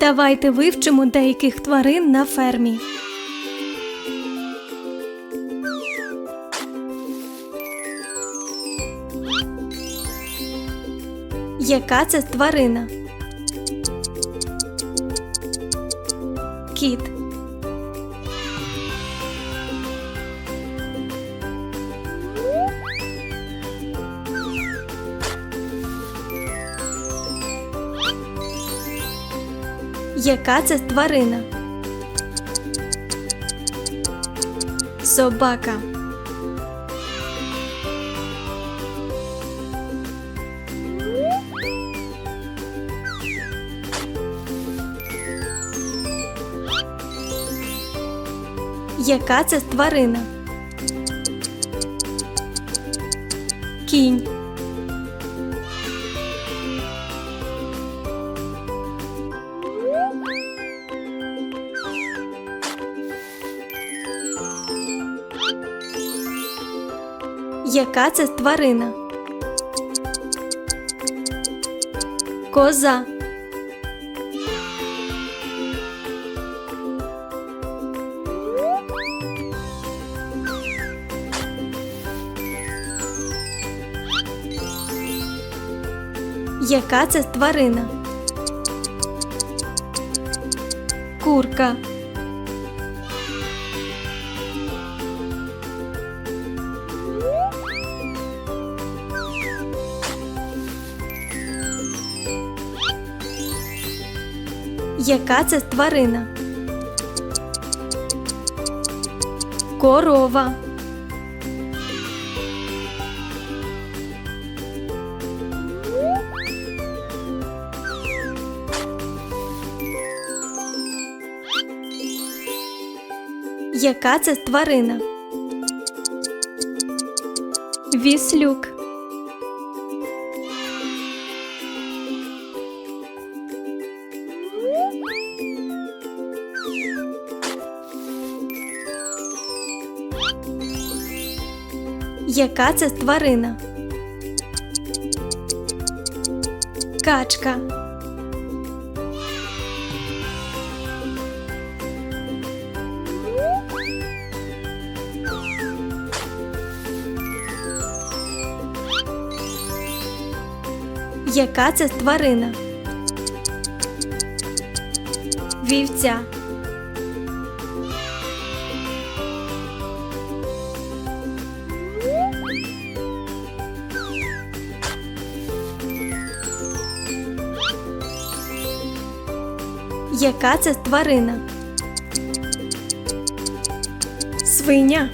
Давайте вивчимо деяких тварин на фермі. Яка це тварина? Кіт. Яка це тварина? Собака. Яка це тварина? Кінь. Яка це тварина? Коза. Яка це тварина? Курка. Яка це тварина? Корова. Яка це тварина? Віслюк. Яка це тварина? Качка. Яка це тварина? Вівця. Яка це тварина? Свиня.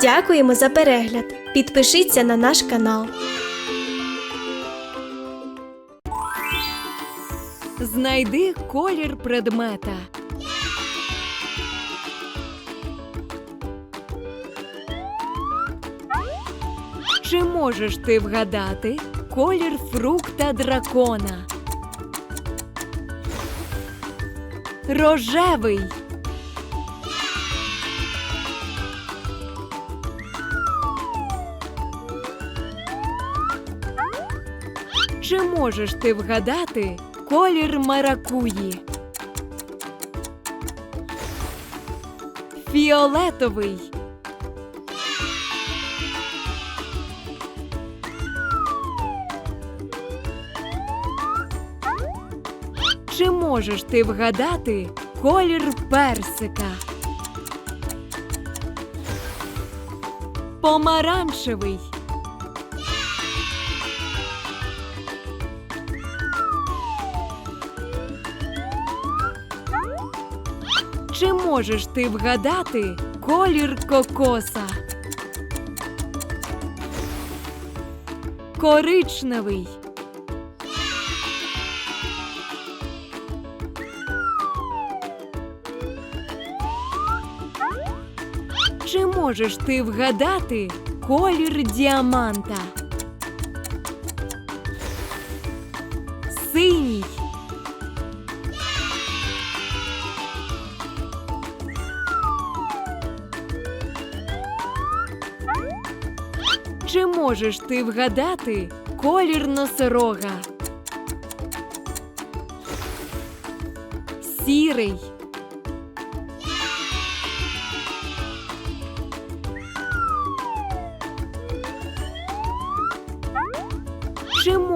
Дякуємо за перегляд. Підпишіться на наш канал. Знайди колір предмета. Можеш ти вгадати колір фрукта дракона? Рожевий. Чи можеш ти вгадати колір маракуї? Фіолетовий. Чи можеш ти вгадати колір персика? Помаранчевий. Чи можеш ти вгадати колір кокоса? Коричневий. Можеш ти вгадати колір діаманта? Синій. Чи можеш ти вгадати колір носорога? Сірий.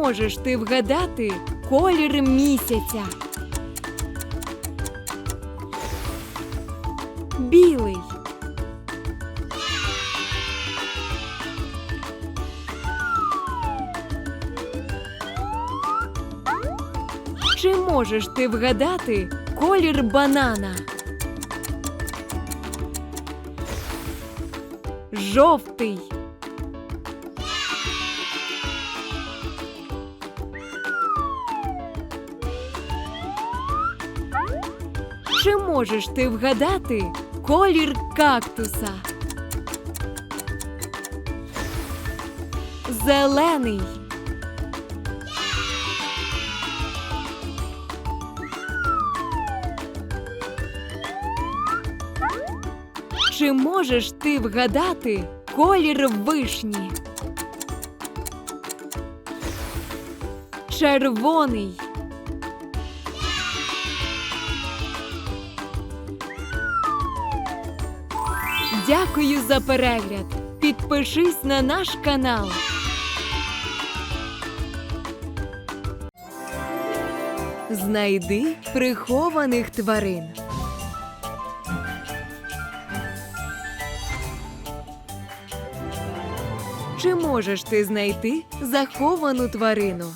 Можеш ти вгадати колір місяця? Білий. Чи можеш ти вгадати колір банана? Жовтий. Можеш ти вгадати колір кактуса? Зелений. Чи можеш ти вгадати колір вишні? Червоний. Дякую за перегляд. Підпишись на наш канал. Знайди прихованих тварин. Чи можеш ти знайти заховану тварину?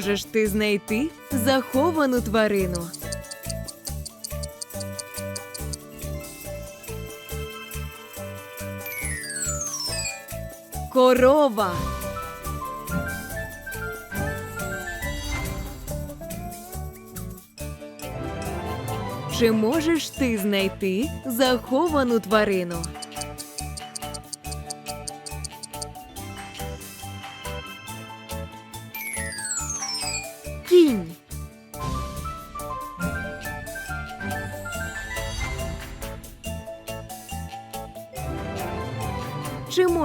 Можеш ти знайти заховану тварину? Корова. Чи можеш ти знайти заховану тварину?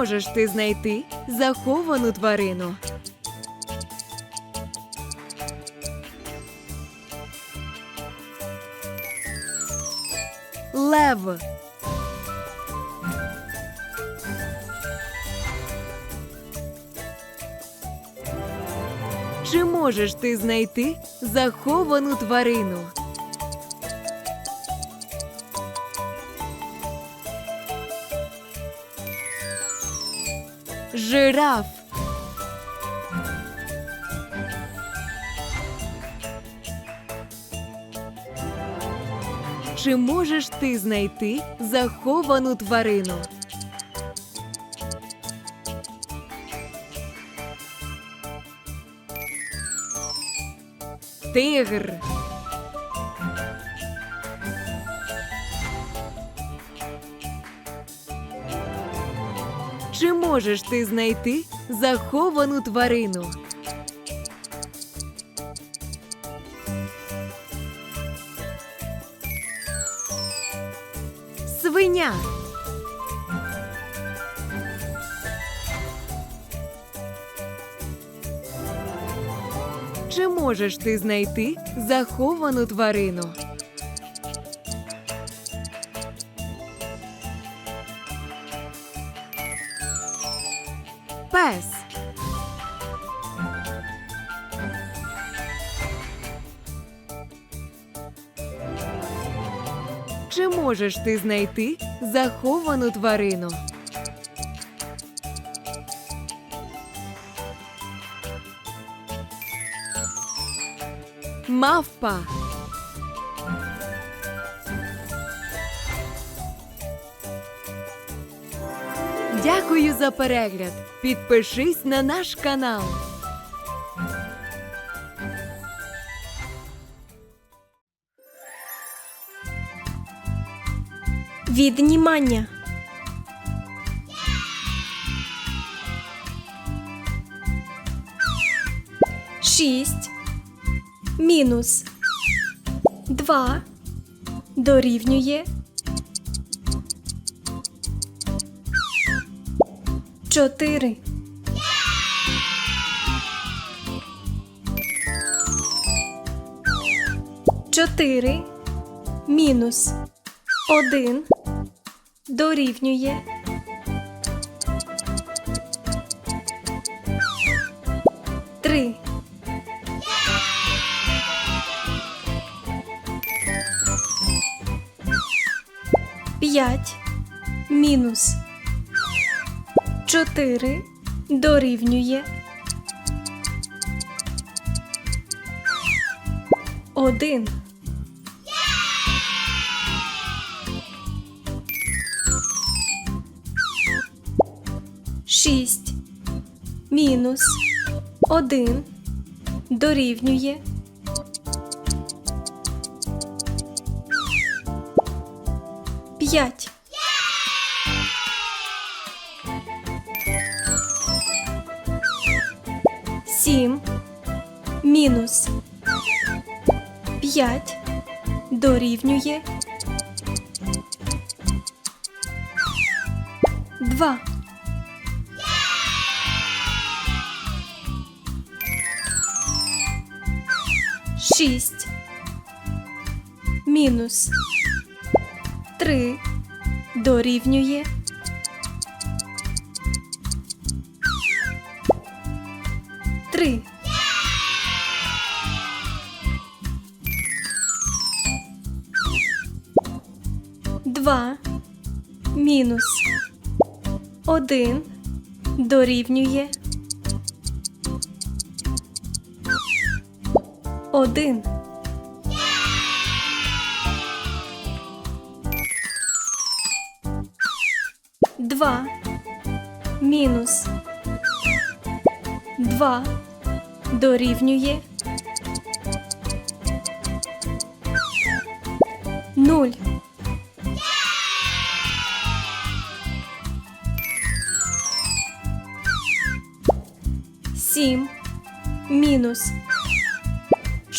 Можеш ти знайти заховану тварину? Лев. Чи можеш ти знайти заховану тварину? Жираф. Чи можеш ти знайти заховану тварину? Тигр. Можеш ти знайти заховану тварину? Свиня. Чи можеш ти знайти заховану тварину? Можеш ти знайти заховану тварину? Мавпа. Дякую за перегляд. Підпишись на наш канал. віднімання. Шість мінус два дорівнює чотири. Чотири мінус один дорівнює три. П'ять мінус чотири дорівнює один. Шість мінус один дорівнює п'ять. Сім мінус п'ять дорівнює два. Шість мінус три дорівнює три. Два мінус один дорівнює один. Два мінус два дорівнює нуль.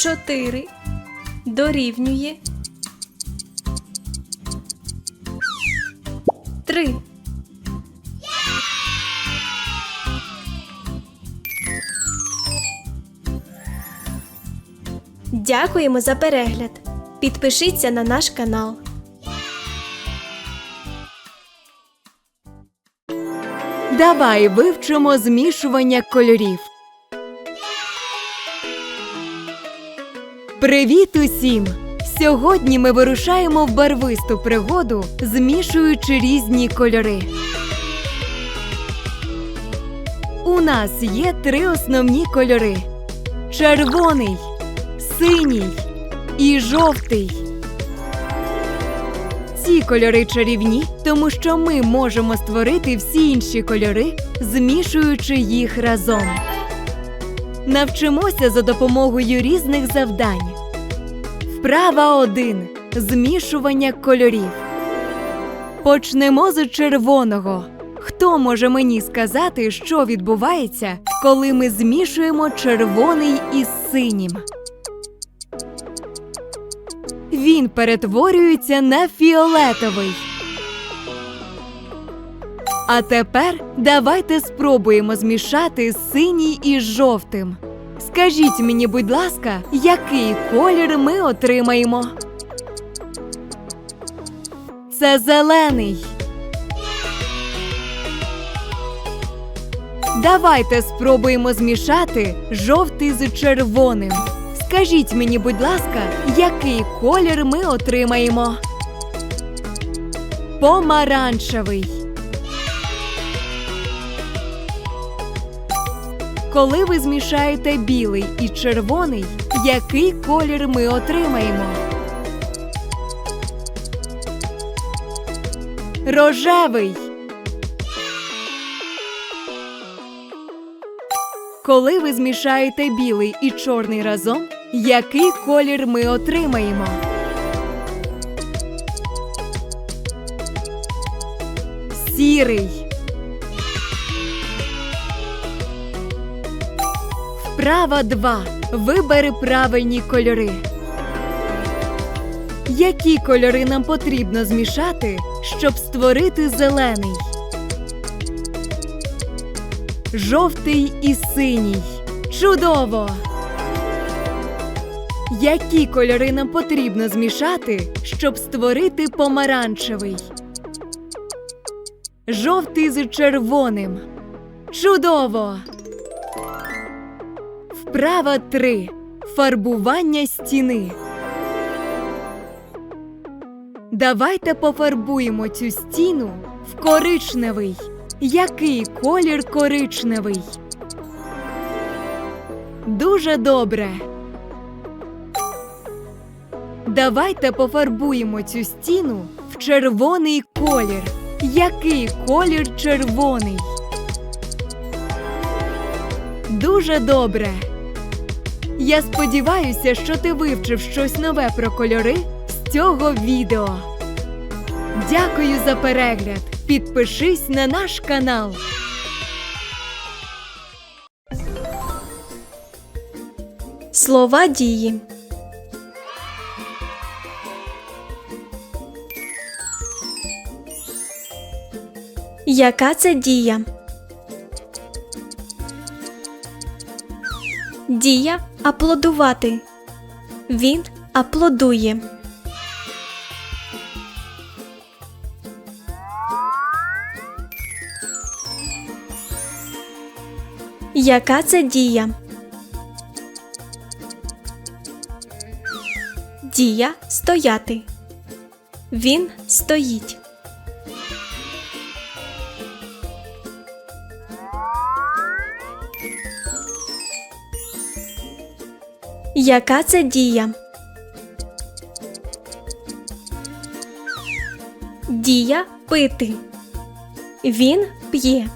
4 дорівнює 3. Дякуємо за перегляд. Підпишіться на наш канал. Давай вивчимо змішування кольорів. Привіт усім! Сьогодні ми вирушаємо в барвисту пригоду, змішуючи різні кольори. У нас є три основні кольори: червоний, синій і жовтий. Ці кольори чарівні, тому що ми можемо створити всі інші кольори, змішуючи їх разом. Навчимося за допомогою різних завдань. Вправа 1. Змішування кольорів. Почнемо з червоного. Хто може мені сказати, що відбувається, коли ми змішуємо червоний із синім? Він перетворюється на фіолетовий. А тепер давайте спробуємо змішати синій із жовтим. Скажіть мені, будь ласка, який колір ми отримаємо? Це зелений. Давайте спробуємо змішати жовтий з червоним. Скажіть мені, будь ласка, який колір ми отримаємо? Помаранчевий. Коли ви змішаєте білий і червоний, який колір ми отримаємо? Рожевий. Коли ви змішаєте білий і чорний разом, який колір ми отримаємо? Сірий. Вправа 2. Вибери правильні кольори. Які кольори нам потрібно змішати, щоб створити зелений? Жовтий і синій. Чудово! Які кольори нам потрібно змішати, щоб створити помаранчевий? Жовтий з червоним. Чудово! Вправа 3. Фарбування стіни. Давайте пофарбуємо цю стіну в коричневий. Який колір коричневий? Дуже добре. Давайте пофарбуємо цю стіну в червоний колір. Який колір червоний? Дуже добре. Я сподіваюся, що ти вивчив щось нове про кольори з цього відео. Дякую за перегляд. Підпишись на наш канал. Слова дії. Яка це дія? Дія аплодувати. Він аплодує. Яка це дія? Дія стояти. Він стоїть. Яка це дія? Дія пити. Він п'є.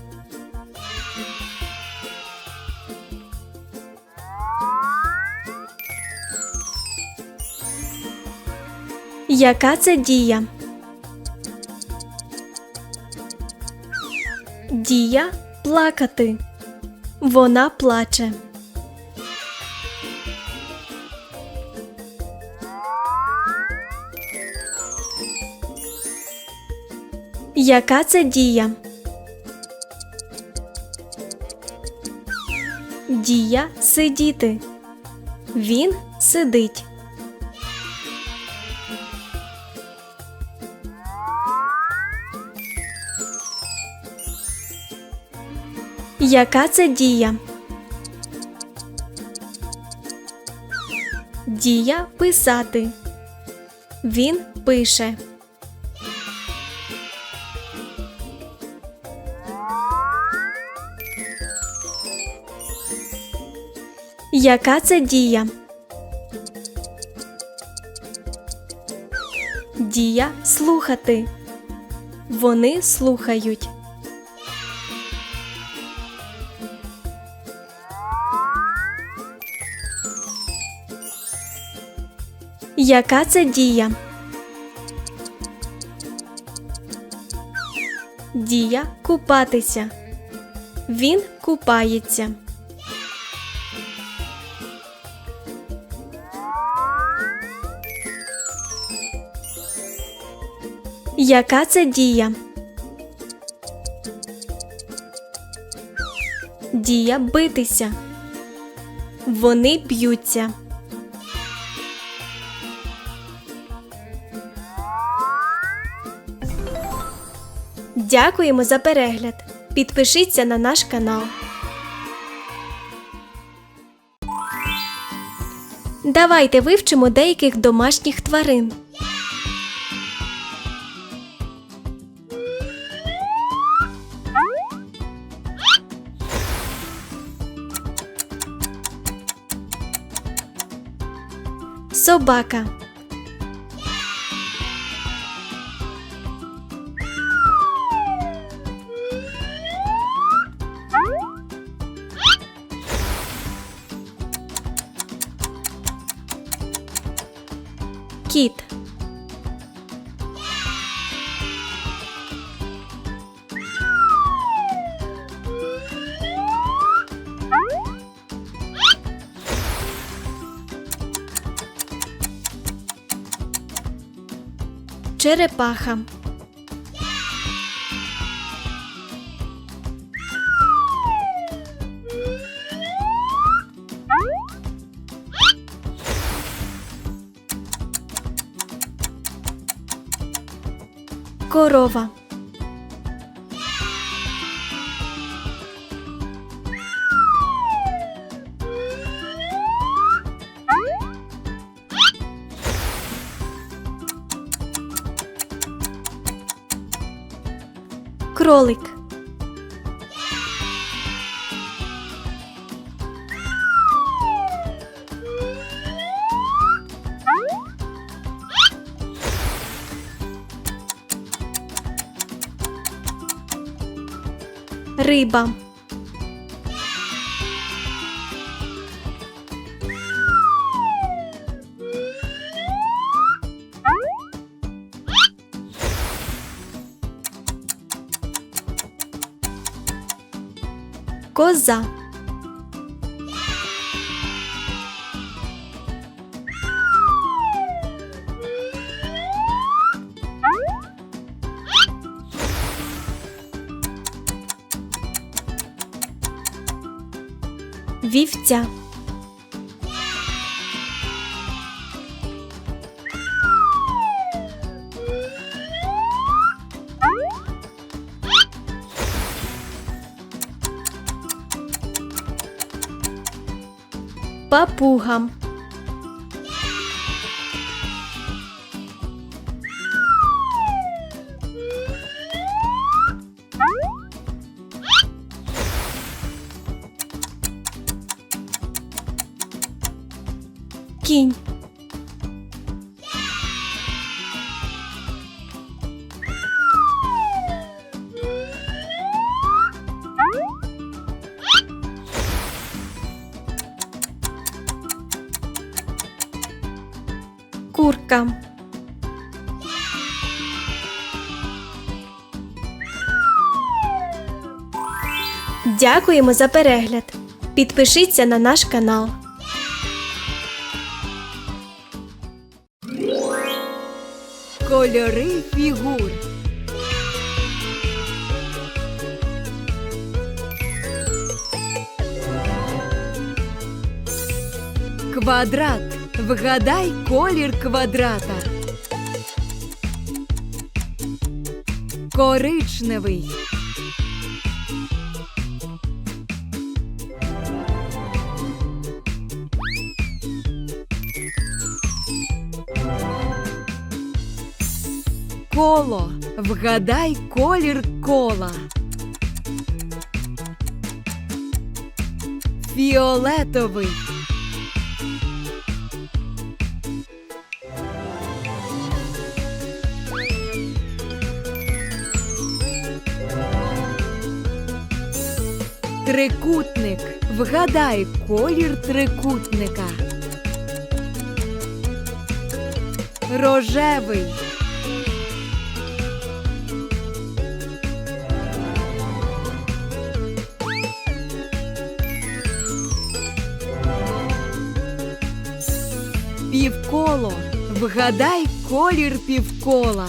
Яка це дія? Дія плакати. Вона плаче. Яка це дія? Дія сидіти. Він сидить. Яка це дія? Дія писати. Він пише. Яка це дія? Дія слухати. Вони слухають. Яка це дія? Дія купатися. Він купається. Яка це дія? Дія битися. Вони б'ються. Дякуємо за перегляд. Підпишіться на наш канал. Давайте вивчимо деяких домашніх тварин. Собака. Черепаха. Корова. Риба. Коза. Вівця. Папуга. Кінь. Курка. Дякуємо за перегляд. Підпишіться на наш канал. Кольори фігур. Квадрат. Вгадай колір квадрата. Коричневий. Вгадай колір кола. Фіолетовий. Трикутник. Вгадай колір трикутника. Рожевий. Півколо. Вгадай колір півкола.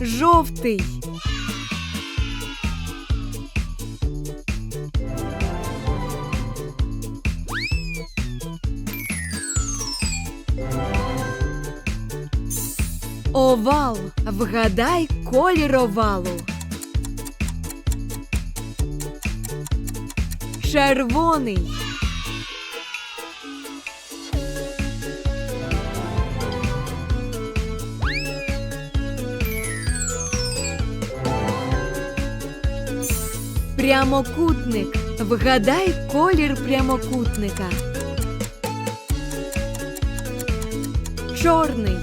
Жовтий. Овал. Вгадай колір овалу. Червоний. Прямокутник. Вгадай колір прямокутника. Чорний.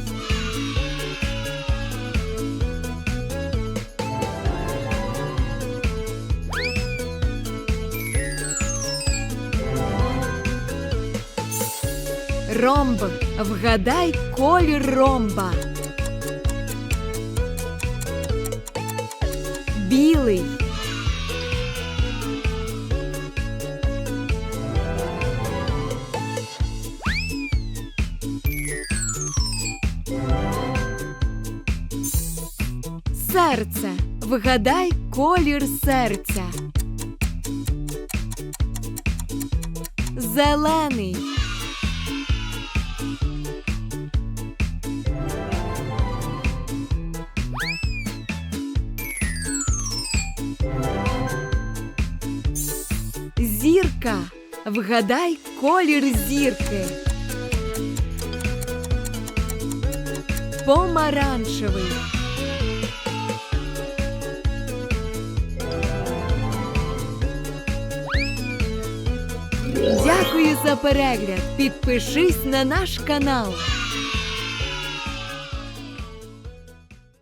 Ромб. Вгадай колір ромба. Білий. Серце. Вгадай колір серця. Зелений. Зірка. Вгадай колір зірки. Помаранчевий. Дякую за перегляд. Підпишись на наш канал.